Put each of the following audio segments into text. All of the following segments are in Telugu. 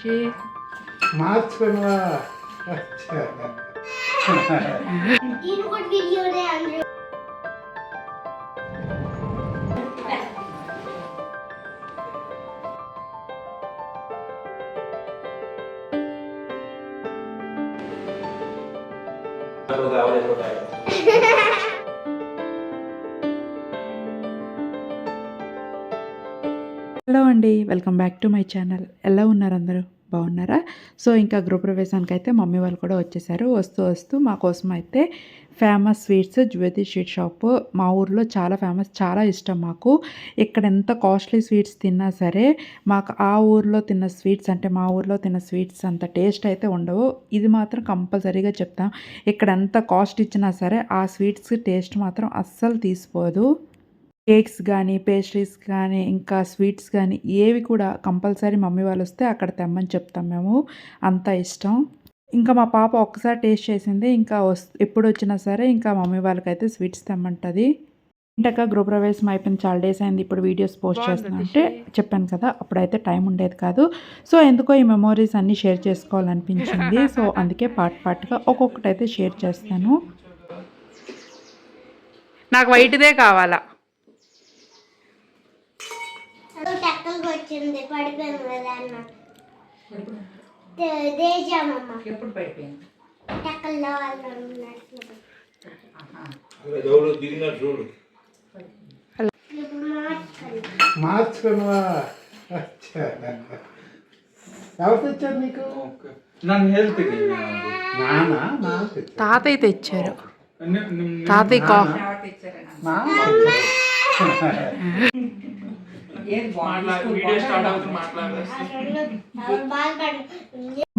시 맞춰라. 이런 비디오에 안 들어. 들어가, 오래 들어가요. హలో అండి welcome back to my channel. ఎలా ఉన్నారు అందరూ? బాగున్నారా? సో ఇంకా గృహప్రవేశానికి అయితే మమ్మీ వాళ్ళు కూడా వచ్చేసారు. వస్తూ వస్తూ మా కోసం అయితే famous sweets Jyothi sweet shop మా ఊర్లో చాలా ఫేమస్ చాలా ఇష్టం మాకు. ఇక్కడ ఎంత కాస్ట్లీ స్వీట్స్ తిన్నా సరే మాకు ఆ ఊర్లో తిన్న స్వీట్స్ అంటే మా ఊర్లో తిన్న స్వీట్స్ అంత టేస్ట్ అయితే ఉండవు. ఇది మాత్రం కంపల్సరీగా చెప్తాం. ఇక్కడ ఎంత కాస్ట్ ఇచ్చినా సరే ఆ స్వీట్స్ టేస్ట్ మాత్రం అస్సలు తీసిపోదు. కేక్స్ కానీ పేస్ట్రీస్ కానీ ఇంకా స్వీట్స్ కానీ ఏవి కూడా కంపల్సరీ మమ్మీ వాళ్ళు వస్తే అక్కడ తెమ్మని చెప్తాం మేము. అంత ఇష్టం. ఇంకా మా పాప ఒక్కసారి టేస్ట్ చేసింది. ఇంకా ఎప్పుడు వచ్చినా సరే ఇంకా మమ్మీ వాళ్ళకైతే స్వీట్స్ తెమ్మంటుంది. ఇంటక గృహప్రవేశం అయిపోయింది చాలా డేస్ అయింది. ఇప్పుడు వీడియోస్ పోస్ట్ చేస్తున్నా అంటే చెప్పాను కదా అప్పుడైతే టైం ఉండేది కాదు. సో ఎందుకో ఈ మెమోరీస్ అన్నీ షేర్ చేసుకోవాలనిపించింది. సో అందుకే పార్ట్ పార్ట్గా ఒక్కొక్కటి అయితే షేర్ చేస్తాను. నాకు వైట్దే కావాలా? తక్కువగా వచ్చింది పడిపోయింది? కదా అన్న తెచ్చారు తాతయ్య తెచ్చారు. తాతయ్య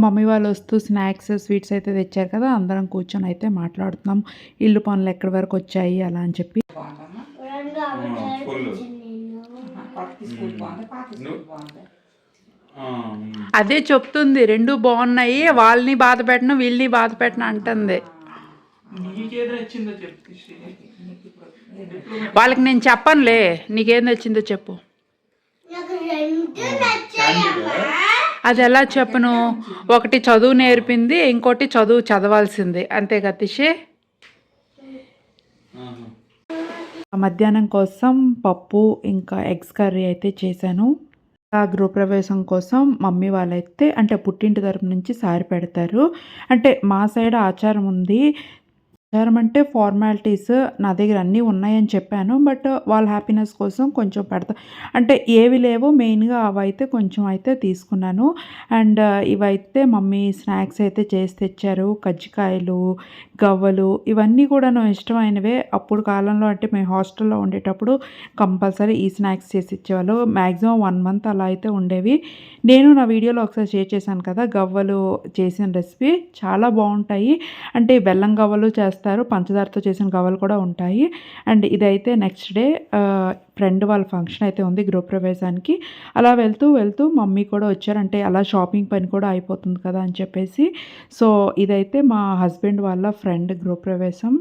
మమ్మీ వాళ్ళు వస్తూ స్నాక్స్ స్వీట్స్ అయితే తెచ్చారు కదా అందరం కూర్చొని అయితే మాట్లాడుతున్నాం. ఇల్లు పనులు ఎక్కడి వరకు వచ్చాయి అలా అని చెప్పి. అదే చెప్తుంది రెండు బాగున్నాయి వాళ్ళని బాధ పెట్టను వీళ్ళని బాధ పెట్టను అంటుంది. వాళ్ళకి నేను చెప్పనులే నీకేం నచ్చిందో చెప్పు నాకు రెండు నచ్చాయమ్మా అది ఎలా చెప్పను? ఒకటి చదువు నేర్పింది ఇంకోటి చదువు చదవాల్సింది. అంతే గతిషే మధ్యాహ్నం కోసం పప్పు ఇంకా ఎగ్స్ కర్రీ అయితే చేశాను. ఆ గృహప్రవేశం కోసం మమ్మీ వాళ్ళైతే అంటే పుట్టింటి తరపు నుంచి సారి పెడతారు. అంటే మా సైడ్ ఆచారం ఉంది ఆచారం అంటే ఫార్మాలిటీస్ నా దగ్గర అన్నీ ఉన్నాయని చెప్పాను బట్ వాళ్ళ హ్యాపీనెస్ కోసం కొంచెం పెడతా. అంటే ఏవి లేవో మెయిన్గా అవి అయితే కొంచెం అయితే తీసుకున్నాను. అండ్ ఇవైతే మమ్మీ స్నాక్స్ అయితే చేసి తెచ్చారు. కజ్జికాయలు గవ్వలు ఇవన్నీ కూడా నాకు ఇష్టమైనవే. అప్పుడు కాలంలో అంటే మేము హాస్టల్లో ఉండేటప్పుడు కంపల్సరీ ఈ స్నాక్స్ చేసి ఇచ్చేవాళ్ళు. మ్యాక్సిమం వన్ మంత్ అలా అయితే ఉండేవి. నేను నా వీడియోలో ఒకసారి షేర్ చేశాను కదా గవ్వలు చేసిన రెసిపీ చాలా బాగుంటాయి. అంటే బెల్లం గవ్వలు చేస్తారు. పంచదారతో చేసిన గవ్వలు కూడా ఉంటాయి. అండ్ ఇదైతే నెక్స్ట్ డే ఫ్రెండ్ వాళ్ళ ఫంక్షన్ అయితే ఉంది గృహప్రవేశానికి. అలా వెళ్తూ వెళ్తూ మమ్మీ కూడా వచ్చారు అంటే అలా షాపింగ్ పని కూడా అయిపోతుంది కదా అని చెప్పేసి. సో ఇదైతే మా హస్బెండ్ వాళ్ళ ఫ్రెండ్ గృహప్రవేశం.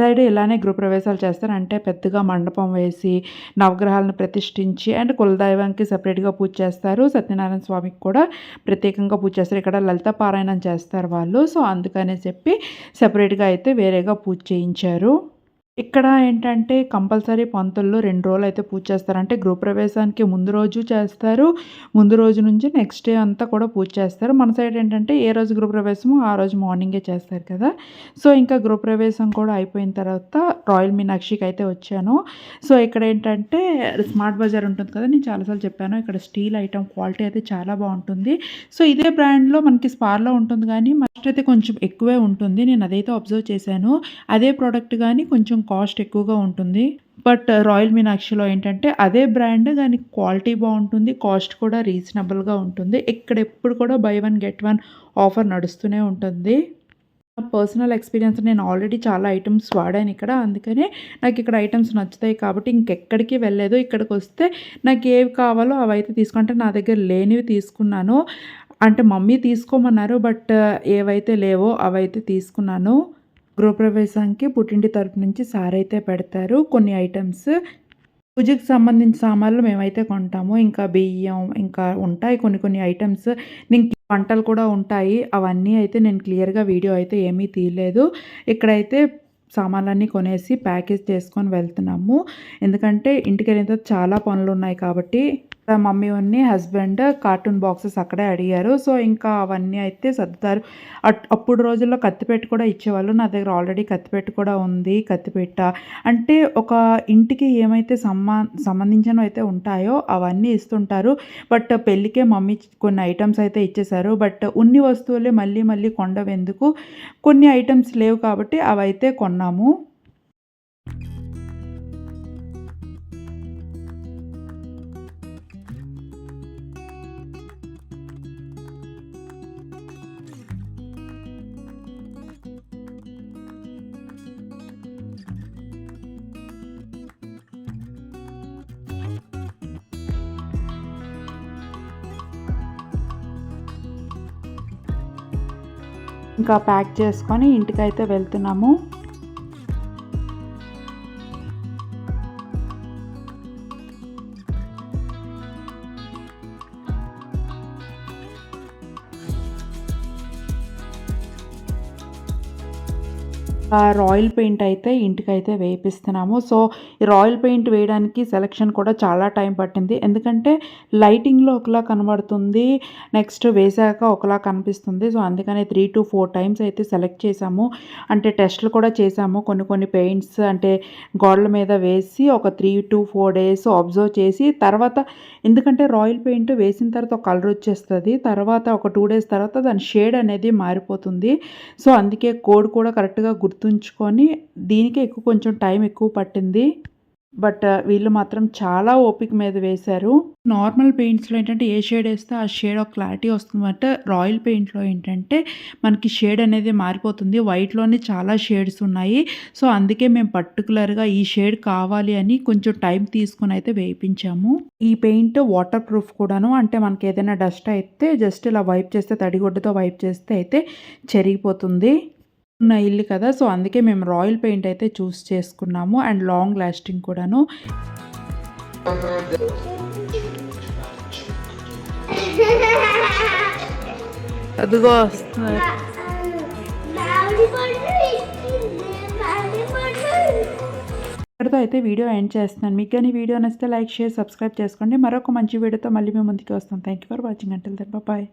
సైడ్ ఇలానే గృహప్రవేశాలు చేస్తారు. అంటే పెద్దగా మండపం వేసి నవగ్రహాలను ప్రతిష్ఠించి అండ్ కులదైవానికి సపరేట్గా పూజ చేస్తారు. సత్యనారాయణ స్వామికి కూడా ప్రత్యేకంగా పూజ చేస్తారు. ఇక్కడ లలిత పారాయణం చేస్తారు వాళ్ళు. సో అందుకనే చెప్పి సపరేట్గా అయితే వేరేగా పూజ చేయించారు. ఇక్కడ ఏంటంటే కంపల్సరీ పంతుల్లో రెండు రోజులు అయితే పూజ చేస్తారంటే గృహప్రవేశానికి ముందు రోజు చేస్తారు. ముందు రోజు నుంచి నెక్స్ట్ డే అంతా కూడా పూజ చేస్తారు. మన సైడ్ ఏంటంటే ఏ రోజు గృహప్రవేశమో ఆ రోజు మార్నింగే చేస్తారు కదా. సో ఇంకా గృహప్రవేశం కూడా అయిపోయిన తర్వాత రాయల్ మీనాక్షికి అయితే వచ్చాను. సో ఇక్కడ ఏంటంటే స్మార్ట్ బజార్ ఉంటుంది కదా నేను చాలాసార్లు చెప్పాను. ఇక్కడ స్టీల్ ఐటమ్ క్వాలిటీ అయితే చాలా బాగుంటుంది. సో ఇదే బ్రాండ్లో మనకి స్పార్లో ఉంటుంది కానీ మస్ట్ అయితే కొంచెం ఎక్కువే ఉంటుంది. నేను అదైతే అబ్జర్వ్ చేశాను. అదే ప్రోడక్ట్ కానీ కొంచెం కాస్ట్ ఎక్కువగా ఉంటుంది. బట్ uh, రాయల్ మీనాక్షిలో ఏంటంటే అదే బ్రాండ్ దాని క్వాలిటీ బాగుంటుంది కాస్ట్ కూడా రీజనబుల్గా ఉంటుంది. ఇక్కడ ఎప్పుడు కూడా buy one get one offer నడుస్తూనే ఉంటుంది. పర్సనల్ ఎక్స్పీరియన్స్ నేను ఆల్రెడీ చాలా ఐటమ్స్ వాడాను ఇక్కడ. అందుకనే నాకు ఇక్కడ ఐటమ్స్ నచ్చుతాయి కాబట్టి ఇంకెక్కడికి వెళ్ళలేదు. ఇక్కడికి వస్తే నాకు ఏవి కావాలో అవి అయితే తీసుకుంటే. నా దగ్గర లేనివి తీసుకున్నాను. అంటే మమ్మీ తీసుకోమన్నారు బట్ uh, ఏవైతే లేవో అవైతే తీసుకున్నాను. గృహప్రవేశానికి పుట్టింటి తరపు నుంచి సారైతే పెడతారు. కొన్ని ఐటమ్స్ పూజకి సంబంధించిన సామాన్లు మేమైతే కొంటాము. ఇంకా బియ్యం ఇంకా ఉంటాయి కొన్ని కొన్ని ఐటమ్స్. నేను వంటలు కూడా ఉంటాయి. అవన్నీ అయితే నేను క్లియర్గా వీడియో అయితే ఏమీ తీయలేదు. ఇక్కడైతే సామాన్లన్నీ కొనేసి ప్యాకేజ్ చేసుకొని వెళ్తున్నాము. ఎందుకంటే ఇంటికి వెళ్ళిన తర్వాత చాలా పనులు ఉన్నాయి కాబట్టి మమ్మీ ఉన్ని హస్బెండ్ కార్టూన్ బాక్సెస్ అక్కడే అడిగారు. సో ఇంకా అవన్నీ అయితే సర్దుతారు. అట్- అప్పుడు రోజుల్లో కత్తిపెట్టు కూడా ఇచ్చేవాళ్ళు. నా దగ్గర ఆల్రెడీ కత్తిపెట్టు కూడా ఉంది కత్తిపెట్ట అంటే ఒక ఇంటికి ఏమైతే సంబా సంబంధించినవి అయితే ఉంటాయో అవన్నీ ఇస్తుంటారు. బట్ పెళ్ళికే మమ్మీ కొన్ని ఐటమ్స్ అయితే ఇచ్చేశారు. బట్ ఉన్ని వస్తువులే మళ్ళీ మళ్ళీ కొండవెందుకు కొన్ని ఐటమ్స్ లేవు కాబట్టి అవైతే కొన్నాము. ఇంకా ప్యాక్ చేసుకొని ఇంటికైతే వెళ్తున్నాము. రాయల్ పెయింట్ అయితే ఇంటికైతే వేపిస్తున్నాము. సో ఈ రాయల్ పెయింట్ వేయడానికి సెలక్షన్ కూడా చాలా టైం పట్టింది. ఎందుకంటే లైటింగ్లో ఒకలా కనబడుతుంది నెక్స్ట్ వేసాక ఒకలా కనిపిస్తుంది. సో అందుకనే త్రీ టు ఫోర్ టైమ్స్ అయితే సెలెక్ట్ చేసాము అంటే టెస్ట్లు కూడా చేసాము కొన్ని కొన్ని పెయింట్స్ అంటే గోడల మీద వేసి ఒక three to four days observe చేసి తర్వాత ఎందుకంటే రాయల్ పెయింట్ వేసిన తర్వాత ఒక కలర్ వచ్చేస్తుంది. తర్వాత ఒక టూ డేస్ తర్వాత దాని షేడ్ అనేది మారిపోతుంది. సో అందుకే కోడ్ కూడా కరెక్ట్గా గుర్తుంచుకొని దీనికే ఎక్కువ కొంచెం టైం ఎక్కువ పట్టింది. బట్ వీళ్ళు మాత్రం చాలా ఓపిక మీద వేశారు. నార్మల్ పెయింట్స్లో ఏంటంటే ఏ షేడ్ వేస్తే ఆ షేడ్ ఒక క్లారిటీ వస్తుంది. రాయల్ పెయింట్లో ఏంటంటే మనకి షేడ్ అనేది మారిపోతుంది. వైట్లోనే చాలా షేడ్స్ ఉన్నాయి. సో అందుకే మేము పర్టికులర్గా ఈ షేడ్ కావాలి అని కొంచెం టైం తీసుకుని అయితే వేయించాము. ఈ పెయింట్ వాటర్ ప్రూఫ్ కూడాను అంటే మనకి ఏదైనా డస్ట్ అయితే జస్ట్ ఇలా వైప్ చేస్తే తడిగుడ్డతో వైప్ చేస్తే అయితే చెరిగిపోతుంది. ఉన్న ఇల్లు కదా సో అందుకే మేము రాయల్ పెయింట్ అయితే చూస్ చేసుకున్నాము అండ్ లాంగ్ లాస్టింగ్ కూడాను. అదిగో. ఇక్కడితో అయితే వీడియో ఎండ్ చేస్తున్నాను. మీకు కానీ వీడియో నచ్చితే లైక్ షేర్ సబ్స్క్రైబ్ చేసుకోండి. మరొక మంచి వీడియోతో మళ్ళీ మేము ముందుకు వస్తాం. Thank you for watching until then bye